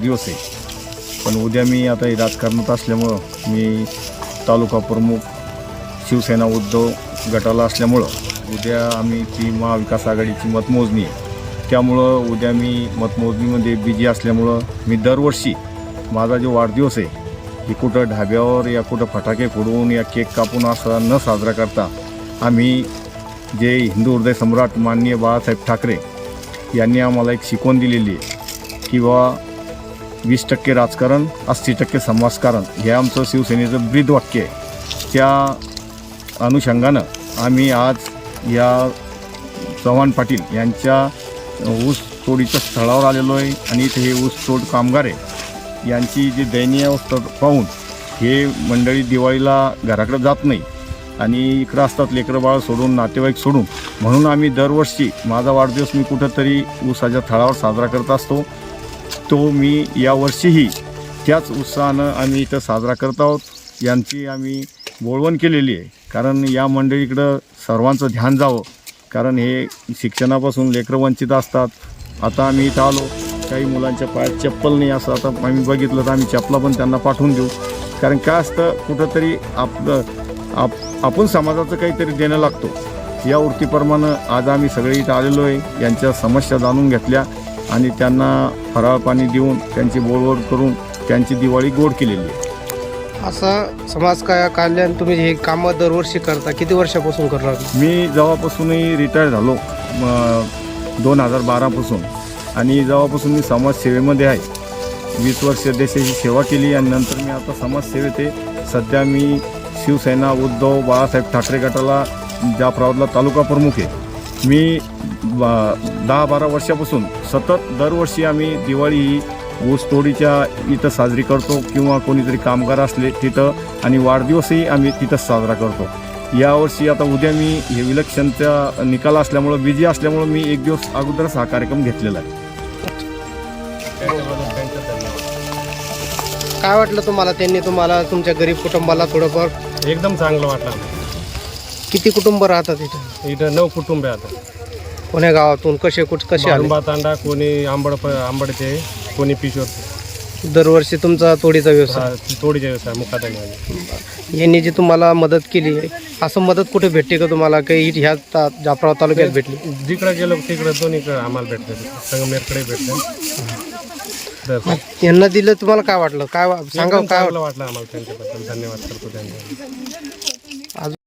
दिवस आहे. पण उद्या मी आता हे राजकारणात असल्यामुळं मी तालुका प्रमुख शिवसेना उद्धव गटाला असल्यामुळं उद्या आम्ही ती महाविकास आघाडीची मतमोजणी आहे. त्यामुळं उद्या मी मतमोजणीमध्ये बिजी असल्यामुळं मी दरवर्षी माझा जो वाढदिवस आहे की कुठं ढाब्यावर या कुठं फटाके फोडून या केक कापून असा न साजरा करता आम्ही जे हिंदू हृदय सम्राट माननीय बाळासाहेब ठाकरे यांनी आम्हाला एक शिकवण दिलेली आहे की बा वीस टक्के राजकारण अस्सी टक्के समाजकारण हे आमचं शिवसेनेचं ब्रीदवाक्य आहे. त्या अनुषंगानं आम्ही आज या चव्हाण पाटील यांच्या ऊस तोडीच्या स्थळावर आलेलो आहे आणि इथे हे ऊस तोड कामगार आहे. यांची जी दयनीय अवस्था पाहून हे मंडळी दिवाळीला घराकडे जात नाही आणि इकडं असतात लेकरं बाळ सोडून नातेवाईक सोडून. म्हणून आम्ही दरवर्षी माझा वाढदिवस मी कुठंतरी ऊसाच्या थळावर साजरा करत असतो. तो मी यावर्षीही त्याच उत्साहानं आम्ही इथं साजरा करत आहोत. यांची आम्ही बोळवण केलेली आहे. कारण या मंडळीकडं सर्वांचं ध्यान जावं. कारण हे शिक्षणापासून लेकरं वंचित असतात. आता आम्ही इथं आलो. काही मुलांच्या पायात चप्पल नाही असं आता आम्ही बघितलं तर आम्ही चपला पण त्यांना पाठवून देऊ. कारण काय असतं? कुठंतरी आपलं आप आपण समाजाचं काहीतरी देणं लागतो. या वृत्तीप्रमाणे आज आम्ही सगळे इथं आलेलो आहे. यांच्या समस्या जाणून घेतल्या. आणि त्यांना फराळ पाणी देऊन त्यांची बोलवड करून त्यांची दिवाळी गोड केलेली आहे. असं समाज काय कल्याण तुम्ही हे कामं दरवर्षी करता. किती वर्षापासून करणार? मी जेव्हापासूनही रिटायर झालो दोन हजार बारापासून आणि जेव्हापासून मी समाजसेवेमध्ये आहे वीस वर्ष देशाची सेवा केली आणि नंतर मी आता समाजसेवेत आहे. सध्या मी शिवसेना उद्धव बाळासाहेब ठाकरे गटाला जाफराबादला तालुका प्रमुख आहे. मी बा- दहा बारा वर्षापासून सतत दरवर्षी आम्ही दिवाळी ही ऊसतोडीच्या इथं साजरी करतो किंवा कोणीतरी कामगार असले तिथं आणि वाढदिवसही आम्ही तिथंच साजरा करतो. यावर्षी आता उद्या मी हे विलक्षणचा निकाल असल्यामुळं बिझी असल्यामुळं मी एक दिवस अगोदरच हा कार्यक्रम घेतलेला आहे. काय वाटलं तुम्हाला? त्यांनी तुम्हाला तुमच्या गरीब कुटुंबाला थोडंफार एकदम चांगलं वाटलं. किती कुटुंब राहतात इथं? इथं नऊ कुटुंब आहे आता. कोण्या गावातून? कसे कुठ कसे आले? बाळुंबा तांडा कोणी आंबड आंबडचे कोणी पिशोर दरवर्षी तुमचा तोडीचा व्यवसाय? तोडीचे व्यवसाय मुखादाने यांनी जी तुम्हाला मदत केली असं मदत कुठे भेटते का तुम्हाला? काही ह्या ता- जाफराबाद तालुक्यात भेटली? जिकडं गेलो तिकडं दोन्हीकडे आम्हाला भेटते संगमेरकडे भेटते यांना दिलं तुम्हाला काय वाटलं? काय वा- सांगा काय चांगलं वाटलं? आम्हाला त्यांच्याबद्दल. धन्यवाद करतो त्यांना अजून